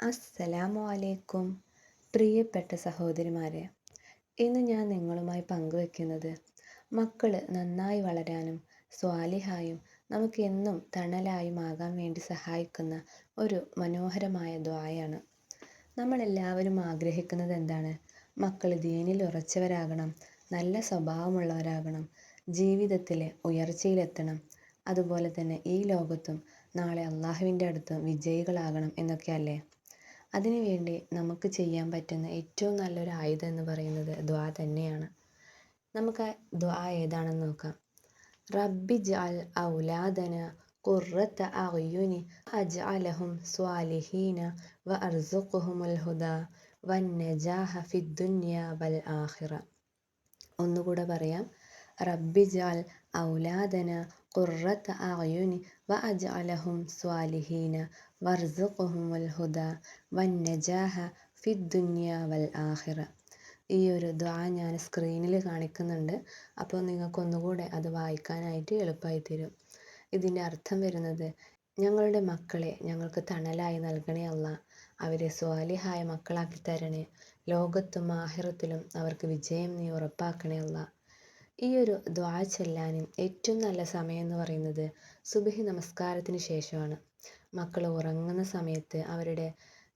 അസ്സലാമു അലൈക്കും. പ്രിയപ്പെട്ട സഹോദരിമാരെ ഇന്ന് ഞാൻ നിങ്ങളുമായി പങ്കുവെക്കുന്നത് മക്കൾ നന്നായി വളരാനും സ്വാലിഹായും നമുക്ക് എന്നും തണലായും ആകാൻ വേണ്ടി സഹായിക്കുന്ന ഒരു മനോഹരമായ ദ്വായാണ്. നമ്മളെല്ലാവരും ആഗ്രഹിക്കുന്നത് എന്താണ്? മക്കൾ ദീനിൽ ഉറച്ചവരാകണം നല്ല സ്വഭാവമുള്ളവരാകണം ജീവിതത്തിലെ ഉയർച്ചയിലെത്തണം. അതുപോലെ തന്നെ ഈ ലോകത്തും നാളെ അള്ളാഹുവിന്റെ അടുത്തും വിജയികളാകണം എന്നൊക്കെയല്ലേ? അതിനുവേണ്ടി നമുക്ക് ചെയ്യാൻ പറ്റുന്ന ഏറ്റവും നല്ലൊരു ആയുധം എന്ന് പറയുന്നത് ദ്വാ തന്നെയാണ്. നമുക്ക് ആ ദ്വാ ഏതാണെന്ന് നോക്കാം. റബ്ബി ജാൽ ഔലാദന അഅ്യുനി അജ്അലഹും സ്വാലിഹീന വ അർസുഖ്ഹുമുൽ ഹുദ വന്നജാഹ ഫിദ്ദുനിയ വൽ ആഖിറ. ഒന്നുകൂടെ പറയാം. റബ്ബി ജാൽ ഔലാദന ഖുർറത്ത അഅ്യുനി വ صالحين സ്വാലിഹീന الهدى والنجاح في الدنيا ആഖിറ. ഈ ഒരു ദ്വാ ഞാൻ സ്ക്രീനിൽ കാണിക്കുന്നുണ്ട്. അപ്പോൾ നിങ്ങൾക്ക് ഒന്നുകൂടെ അത് വായിക്കാനായിട്ട് എളുപ്പമായി തരും. ഇതിന്റെ അർത്ഥം വരുന്നത് ഞങ്ങളുടെ മക്കളെ ഞങ്ങൾക്ക് തണലായി നൽകണേ അല്ല. അവരെ സ്വാലിഹായ മക്കളാക്കി തരണേ. ലോകത്തും ആഹിറത്തിലും അവർക്ക് വിജയം നീ ഉറപ്പാക്കണേ അല്ല. ഈ ഒരു ദ്വാ ചെല്ലാനും ഏറ്റവും നല്ല സമയം എന്ന് പറയുന്നത് സുബഹി നമസ്കാരത്തിന് ശേഷമാണ്. മക്കൾ ഉറങ്ങുന്ന സമയത്ത് അവരുടെ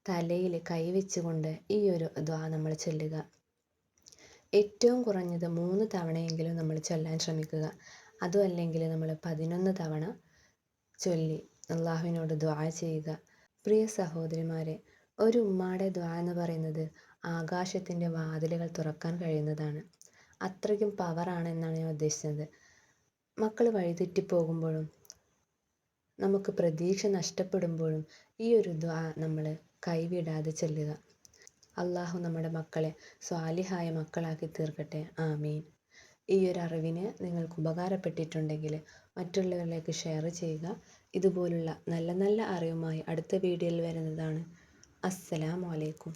തലയിൽ കൈവച്ചുകൊണ്ട് ഈ ഒരു ദ്വാ നമ്മൾ ചൊല്ലുക. ഏറ്റവും കുറഞ്ഞത് മൂന്ന് തവണയെങ്കിലും നമ്മൾ ചൊല്ലാൻ ശ്രമിക്കുക. അതും അല്ലെങ്കിൽ നമ്മൾ പതിനൊന്ന് തവണ ചൊല്ലി അള്ളാഹുവിനോട് ദ്വാ ചെയ്യുക. പ്രിയ സഹോദരിമാരെ ഒരു ഉമ്മാടെ ദ്വാ എന്ന് പറയുന്നത് ആകാശത്തിന്റെ വാതിലുകൾ തുറക്കാൻ കഴിയുന്നതാണ്. അത്രയ്ക്കും പവറാണ് എന്നാണ് ഞാൻ ഉദ്ദേശിച്ചത്. മക്കൾ വഴിതെറ്റി പോകുമ്പോഴും നമുക്ക് പ്രതീക്ഷ നഷ്ടപ്പെടുമ്പോഴും ഈ ഒരു ദ്വാ നമ്മൾ കൈവിടാതെ ചൊല്ലുക. അള്ളാഹു നമ്മുടെ മക്കളെ സ്വാലിഹായ മക്കളാക്കി തീർക്കട്ടെ. ആമീൻ. ഈ ഒരു അറിവിന് നിങ്ങൾക്ക് ഉപകാരപ്പെട്ടിട്ടുണ്ടെങ്കിൽ മറ്റുള്ളവരിലേക്ക് ഷെയർ ചെയ്യുക. ഇതുപോലുള്ള നല്ല നല്ല അറിവുമായി അടുത്ത വീഡിയോയിൽ വരുന്നതാണ്. അസ്സലാമു അലൈക്കും.